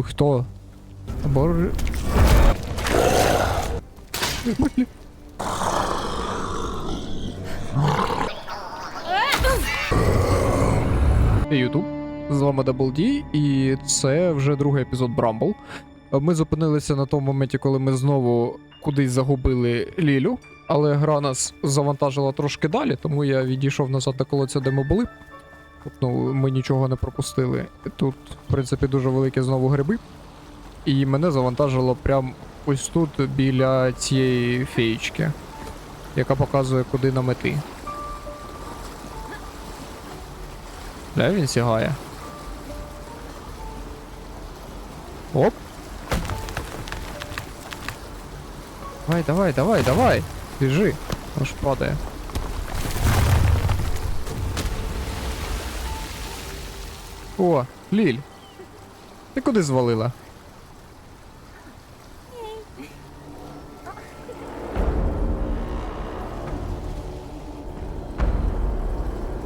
Хто? Боже. Блін. Ютуб. З вами Double D, і це вже другий епізод Брамбл. Ми зупинилися на тому моменті, коли ми знову кудись загубили Лілю, але гра нас завантажила трошки далі, тому я відійшов назад до колодця, де ми були. Ну, ми нічого не пропустили. Тут, в принципі, дуже великі знову гриби. І мене завантажило прямо ось тут біля цієї феєчки, яка показує, куди нам іти. Де він сягає? Оп. Давай, давай, давай, давай. Біжи. Аж падає. О, Ліль. Ти куди звалила?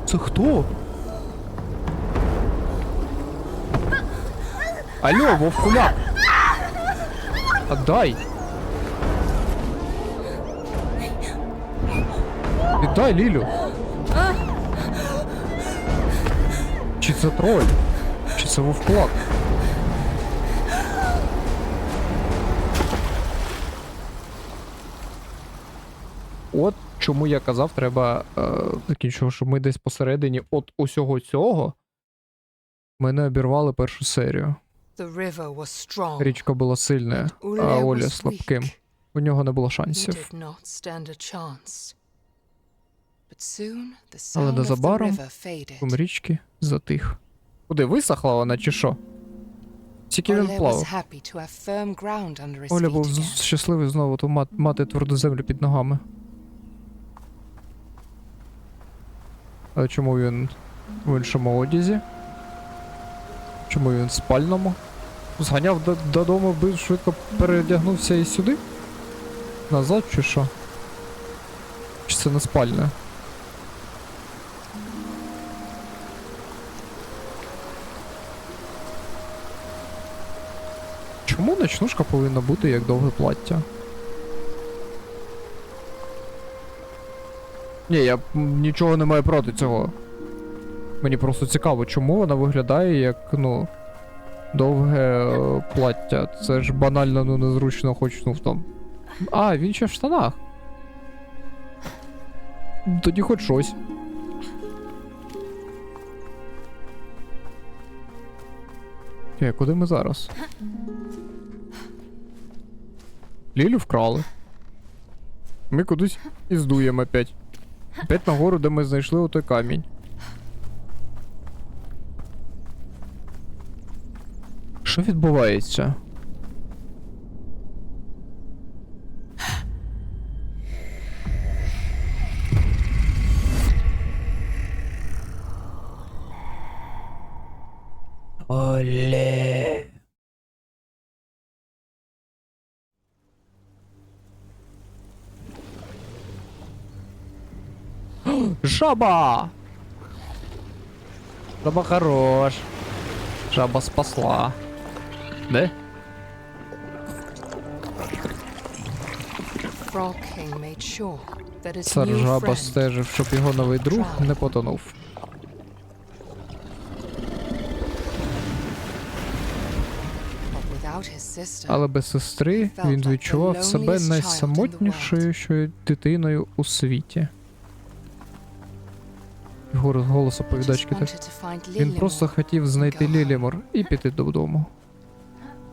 Це хто? Алло, вовкуля! Отдай! Віддай Лілю! Чи це троль? Чи це вовкулак? От чому я казав, треба е, закінчувати, що ми десь посередині от усього цього ми не обірвали першу серію. Річка була сильна, а Оля слабким. У нього не було шансів. Але незабаром. Шум річки затих. Куди висохла вона чи що? Тільки він плавав. Оля був щасливий знову мат- мати тверду землю під ногами. А чому він в іншому одязі? Чому він в спальному? Зганяв до- додому, бив, швидко передягнувся і сюди? Назад чи що? Чи це не спальне? Чому ночнушка повинна бути як довге плаття? Ні, я нічого не маю проти цього. Мені просто цікаво, чому вона виглядає як, ну. Довге е, плаття. Це ж банально ну, незручно, хоч ну там. А, він ще в штанах. Тоді хоч щось. Е, куди ми зараз? Лілю вкрали. Ми кудись і здуємо опять. Опять нагору, де ми знайшли отой камінь. Що відбувається? Оле. Жаба! Жаба хорош. Жаба спасла. His Цар жаба стежив, щоб його новий друг не потонув. Але без сестри він відчував себе найсамотнішою дитиною у світі. Голос оповідачки так. Він просто хотів знайти Лілімор і піти додому.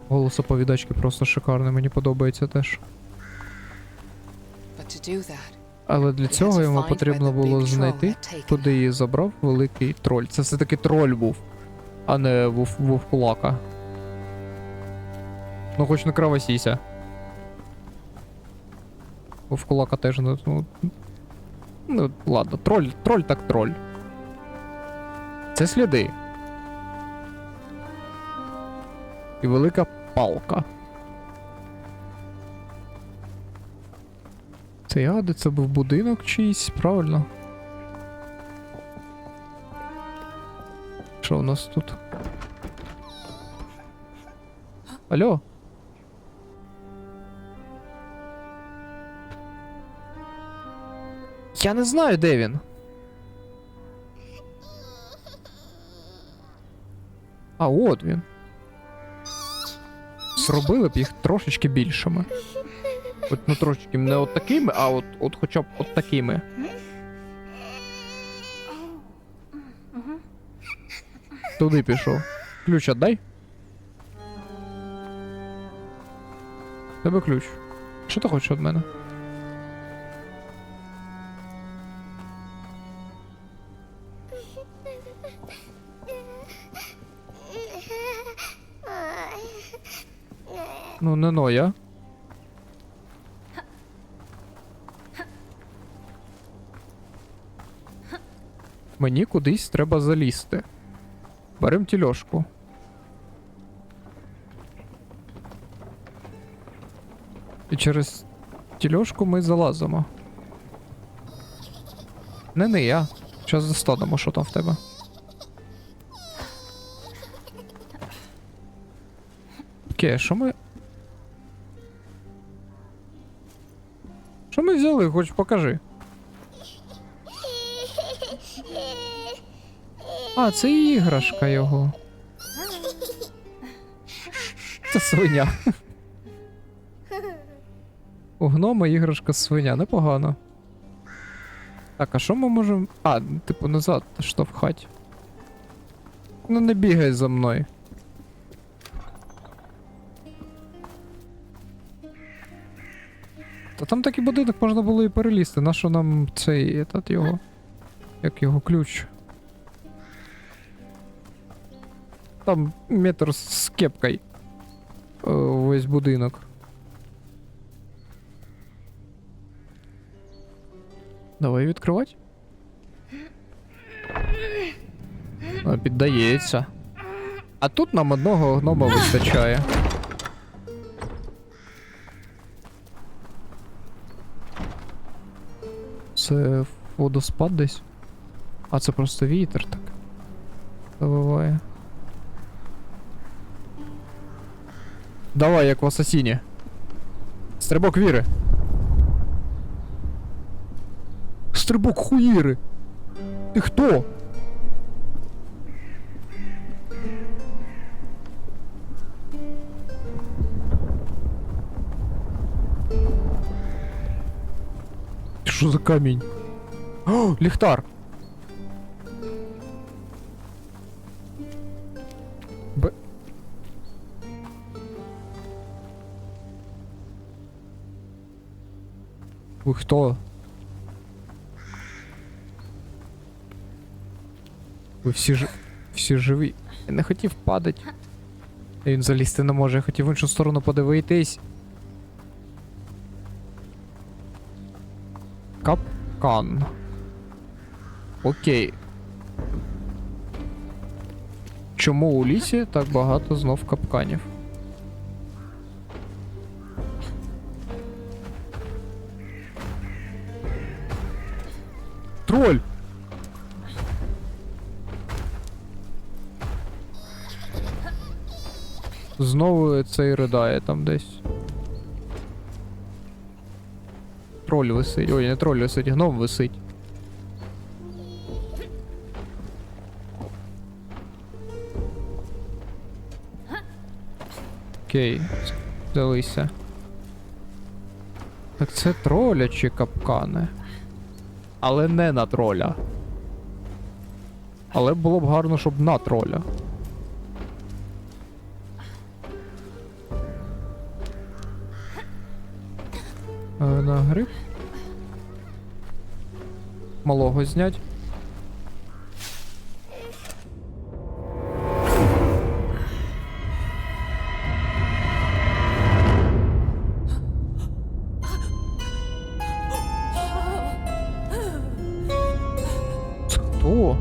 Голос оповідачки просто шикарний, мені подобається теж. Але для цього йому потрібно було знайти, куди її забрав великий троль. Це все-таки троль був, а не вов- вовкулака. Ну, хоч не кровосіся. Вовкулака теж не. Ну, ну ладно, троль, троль так троль. Це сліди. І велика палка. Це я, де це був будинок чийсь, правильно? Що у нас тут? Алло? Я не знаю, де він. А, от він. Зробили б їх трошечки більшими. От, ну трошечки не от такими, а от, от хоча б от такими. Туди пішов. Ключ отдай. Тебе ключ. Що ти хочеш від мене? Ну, не ноя. Мені кудись треба залізти. Берем тільошку. І через тільошку ми залазимо. Не не я. Зараз достанемо, що там в тебе. Окей, що ми. Що хоч покажи. А, це іграшка його. Це свиня. У гнома іграшка свиня, непогано. Так, а що ми можемо. А, типу, назад штовхать. Ну не бігай за мною. Там такий будинок можна було і перелізти. Нащо нам цей етат його? Як його ключ? Там метр з кепкою. Е, Весь будинок. Давай відкривати. Піддається. А тут нам одного гнома вистачає. Це водоспад десь? А це просто вітер так. Завиває. Давай, як в Асасіні. Стрибок віри. Стрибок хуїри. Ти хто? Що за камінь? О, ліхтар. Б... Ви хто? Ви всі ж... всі живі. Я не хотів падати. Він залізти не може, я хотів в іншу сторону подивитись. Капкан. Окей. Чому у лісі так багато знов капканів? Троль! Знову цей ридає там десь. Троль висить. Ой, не троль висить, гном висить. Окей, взялися. Так це тролячі капкани. Але не на троля. Але було б гарно, щоб на троля. На гриб. Малого знять. Хто?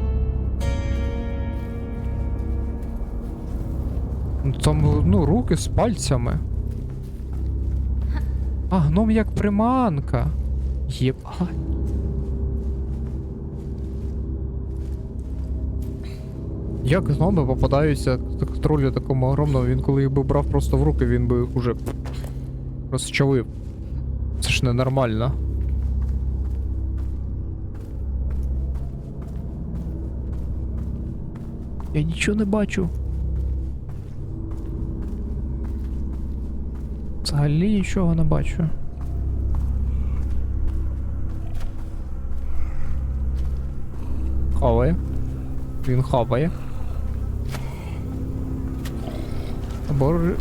Ну, ну, руки з пальцями. А, гном як приманка. Єбать. Як гноми попадаються к тролю такому огромному, він коли їх би брав просто в руки, він би їх уже розчавив. Це ж ненормально. Я нічого не бачу. Взагалі нічого не бачу. Хаває. Він хаває. Боже.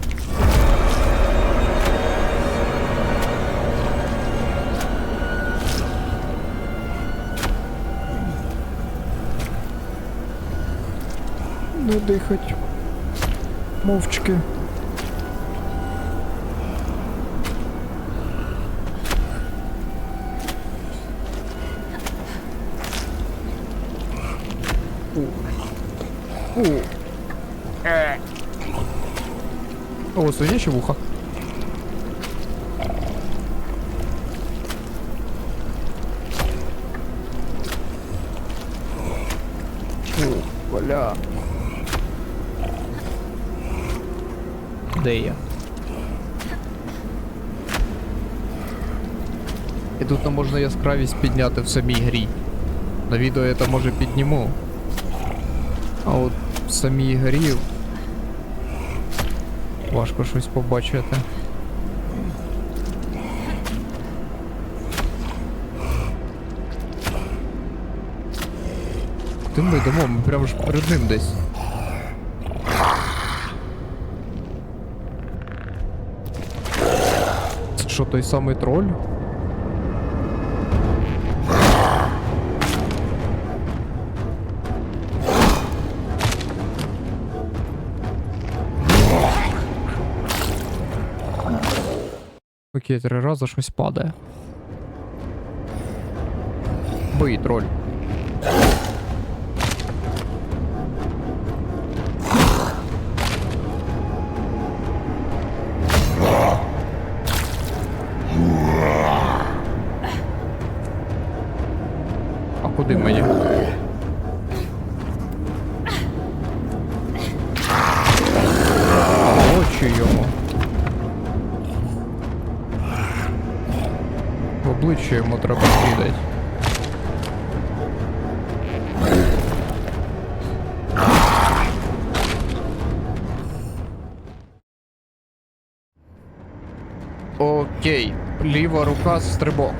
Не дихать. Мовчки. О. О, свинячі вуха. О, валя. Де я? І тут нам можна яскравість підняти в самій грі. На відео я там може підніму. А от в самій грі важко щось побачити. Куди ми йдемо? Ми прямо ж перед ним десь. Це що, той самий троль? Окей, три рази щось падає. Бий, троль. Ліва рука стрибок.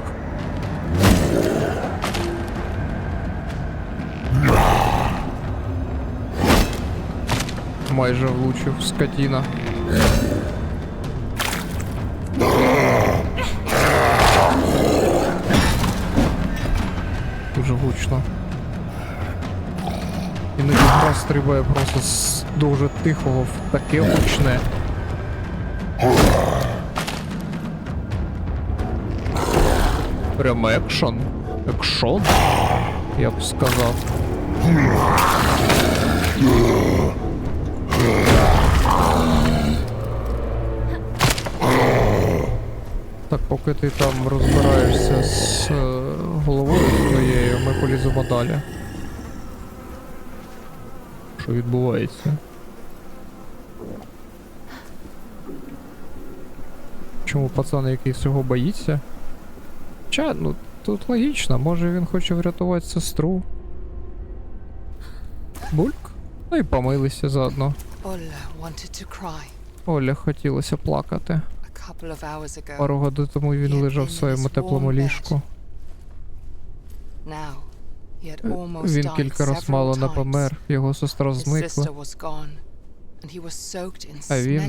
Майже влучив скотіна. Дуже гучно. Іноді стрибає просто з дуже тихого в таке гучне. Прям екшон. Екшон? Я б сказав. Так, поки ти там розбираєшся з е, головою своєю, ми поліземо далі. Що відбувається? Чому пацан який всього боїться? Ча, ну тут логічно, може він хоче врятувати сестру. Бульк? Ну і помилися заодно. Оля хотілося плакати. Пару годин тому він лежав в своєму теплому ліжку. Almost Він кілька раз мало не помер, його сестра зникла, А він-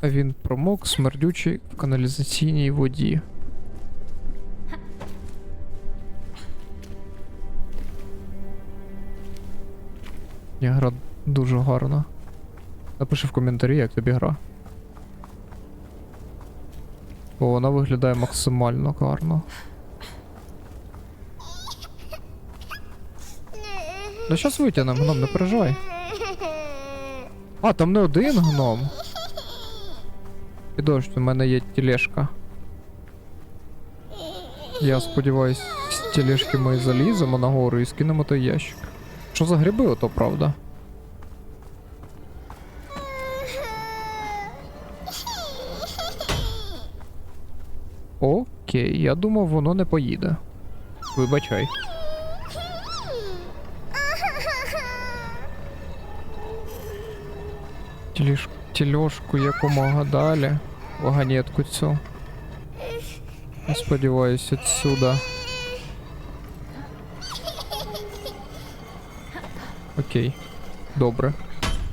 а він промок смердючий в каналізаційній воді. Я гра дуже гарна. Напиши в коментарі, як тобі гра. Бо вона виглядає максимально гарно. Да щас витягнемо, гном, не переживай. А, там не один гном. Підожди, у мене є тележка. Я сподіваюсь, з тележки ми заліземо нагору і скинемо той ящик. Що за гриби, ото правда? Окей, я думав, воно не поїде. Вибачай. Тіліш... Тілешку якомога далі. Ваганетку цю. Сподіваюсь, отсюда. Окей. Добре.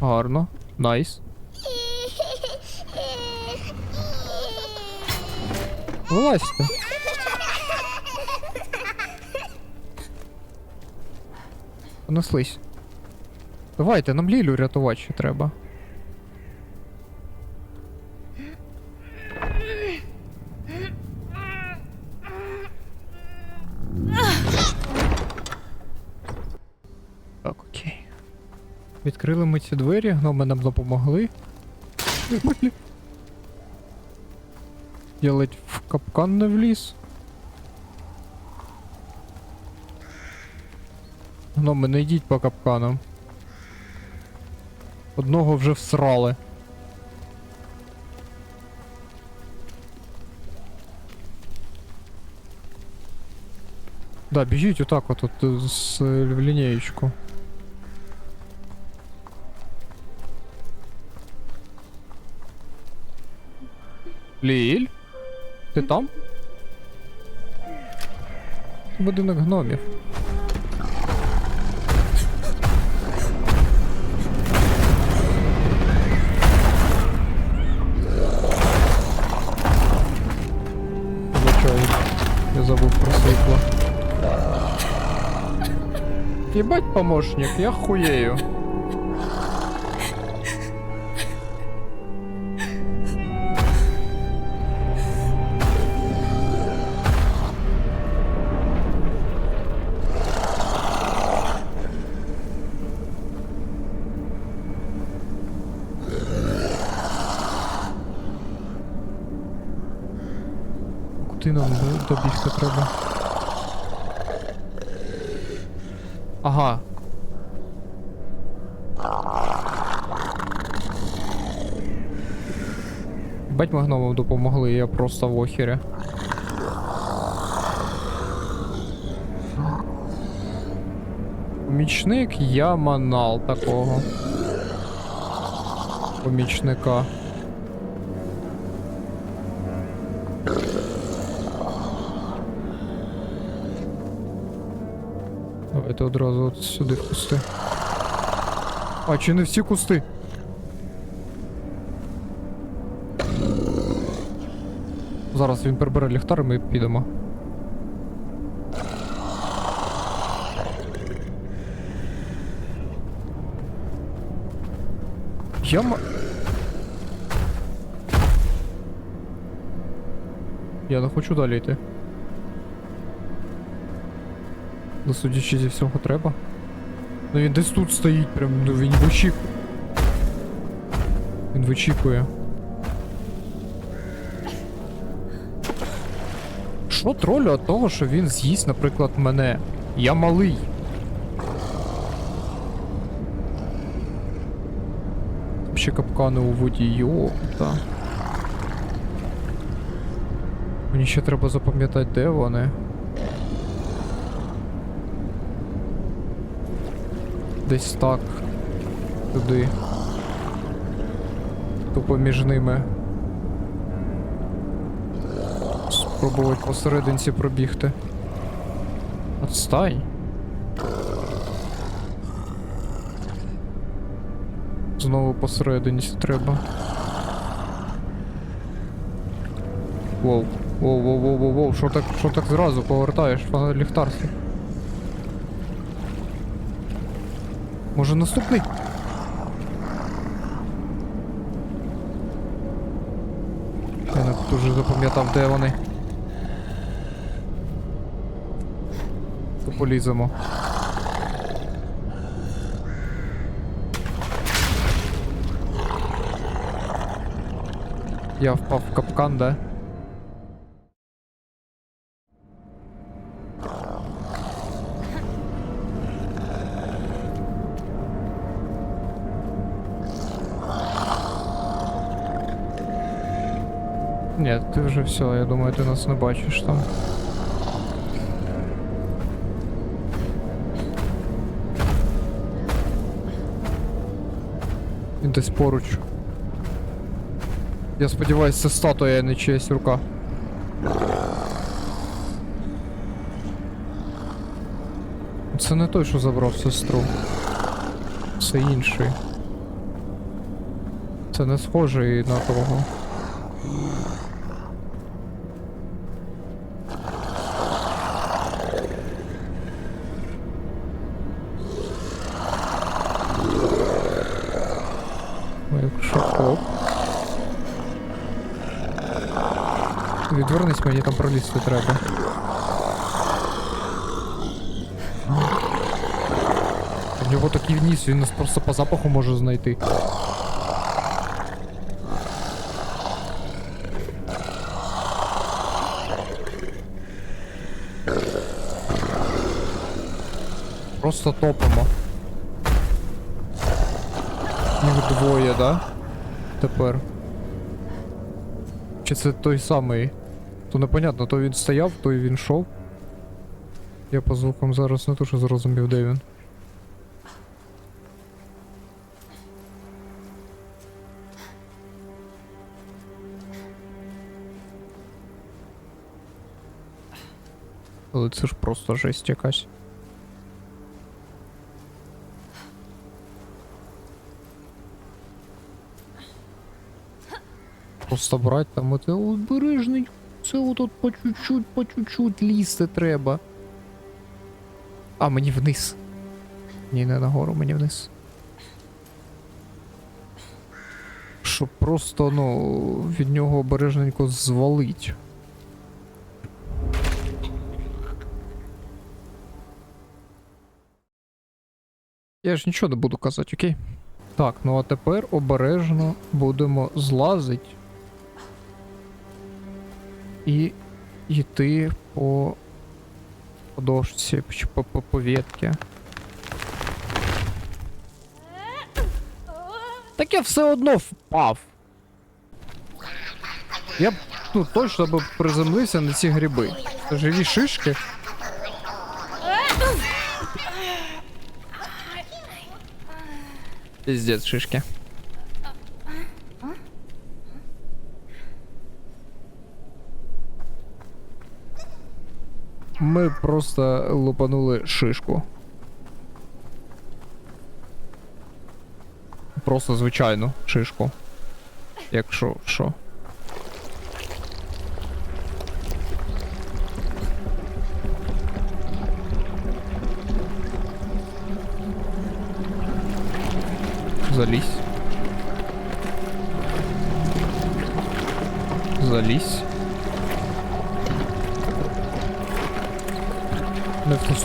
Гарно. Найс. Вилазьте. Понеслись. Давайте, нам Лілю рятувати ще треба. Відкрили ми ці двері, гноми нам допомогли. Я ледь в капкан не вліз. Гноми, не йдіть по капканам. Одного вже всрали. Да, біжіть отак от, от з в лінієчку. Ліль? Ти там? Будинок гномів. Я забув про світло. Ебать помощник, я хуею. Нам до- добігти треба? Ага. Бать ми гномам допомогли, я просто в охері. Помічник я манал такого. Помічника. Давайте одразу от сюди в кусти. А, чи не всі кусти? Зараз він прибере ліхтар і ми підемо. Я ма... Я не хочу далі йти. Ну, судячи зі всього треба. Ну він десь тут стоїть, прям, ну він вичікує. Він вичікує. Що тролю від того, що він з'їсть, наприклад, мене? Я малий. Ще капкани у воді, йопта. Мені ще треба запам'ятати, де вони. Десь так. Туди. Тупо між ними. Спробувати посерединці пробігти. Отстань. Знову посерединці треба. Воу. Воу, воу, воу, воу, воу, що так, що так зразу повертаєш в ліхтар свій? Може наступний? Я не дуже запам'ятав, де вони. То поліземо. Я впав в капкан, да? Ні, ти вже все, я думаю, ти нас не бачиш там. Він десь поруч. Я сподіваюся, це статуя, а не чиясь рука. Це не той, що забрав сестру. Це інший. Це не схожий на того. Пролізти треба. У нього такий вніс, він нас просто по запаху може знайти. Просто топимо. Їх двоє, да? Тепер. Чи це той самий? То непонятно, то він стояв, то він йшов. Я по звукам зараз не то, що зрозумів, де він. Але це ж просто жесть якась. Просто брать там оце обережний. Це отут по чуть-чуть, по чуть-чуть лізти треба. А, мені вниз. Ні, не нагору, мені вниз. Щоб просто, ну, від нього обережненько звалить. Я ж нічого не буду казати, окей? Так, ну а тепер обережно будемо злазить. І йти по, по дошці, по, по, по. Так я все одно впав. Я б ну, точно би приземлився на ці гриби. Це живі шишки. Пиздец, шишки. Ми просто лупанули шишку. Просто звичайну шишку. Якщо що. Залізь. Залізь.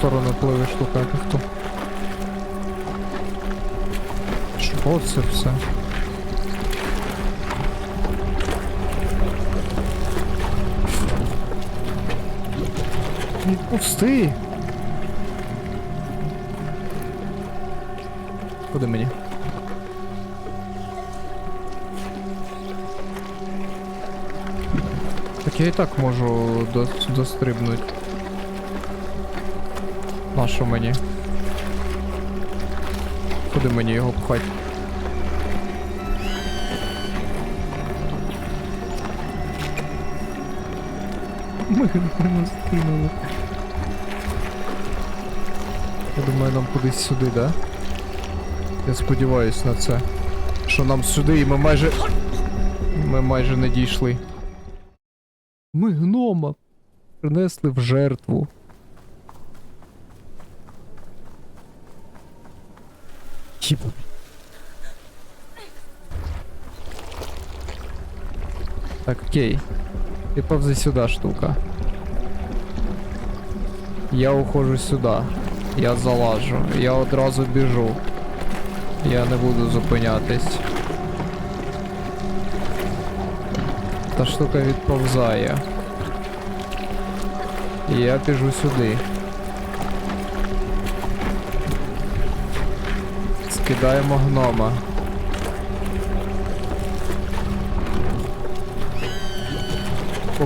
Сторону пливе штука, а хто? Що це все? Відпусти! Куди мені? Так я і так можу до, дострибнути. Нащо мені? Куди мені його пхати? Ми не скинули. Я думаю, нам кудись сюди, да? Я сподіваюсь на це. Що нам сюди і ми майже. Ми майже не дійшли. Ми гнома принесли в жертву. Так, окей. Ти повзи сюди, штука. Я ухожу сюди. Я залажу. Я одразу біжу. Я не буду зупинятись. Та штука відповзає. І я біжу сюди. Скидаємо гнома.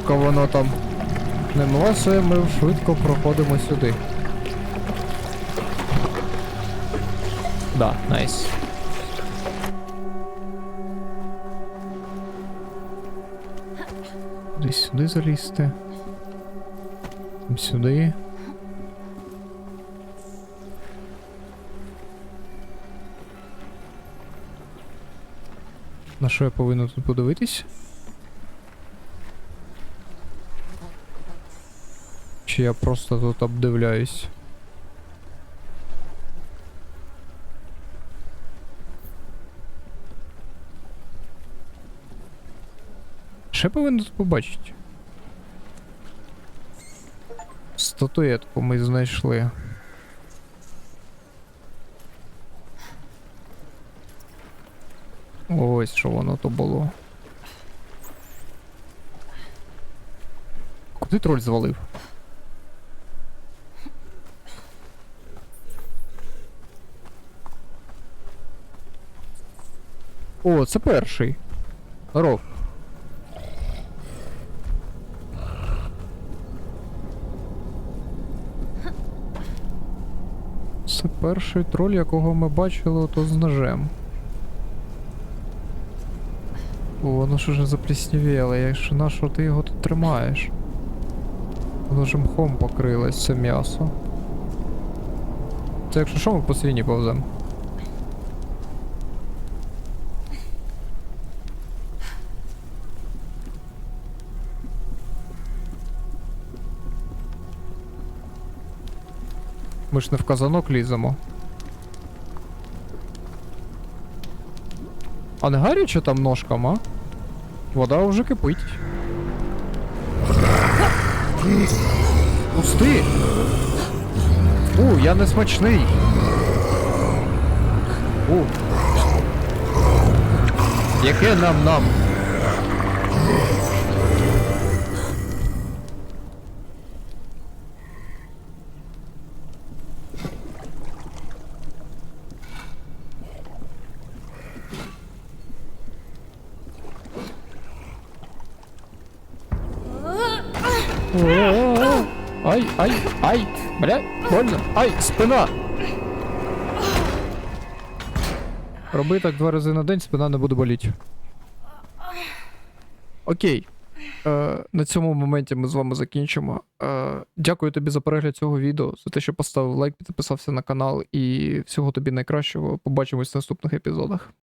Поки воно там не носить, ми швидко проходимо сюди. Да, найс. Десь сюди залізти. Сюди. На що я повинен тут подивитись? Чи я просто тут обдивляюсь? Я повинен тут побачити? Статуетку ми знайшли. Ось що воно то було. Куди троль звалив? О, це перший. Здоров. Це перший троль, якого ми бачили ото з ножем. О, воно ж уже запліснівіло, якщо на що ти його тут тримаєш? Воно ж мхом покрилось, це м'ясо. Це якщо що, ми по свині повземо. Ми ж не в казанок ліземо. А не гаряче там ножкам, а? Вода вже кипить. Пусти! У, я не смачний. У. Яке нам нам? Ай, ай, ай, бля, больно. Ай, спина. Роби так два рази на день, спина не буде боліти. Окей. Е, на цьому моменті ми з вами закінчимо. Е, дякую тобі за перегляд цього відео, за те, що поставив лайк, підписався на канал і всього тобі найкращого. Побачимось в наступних епізодах.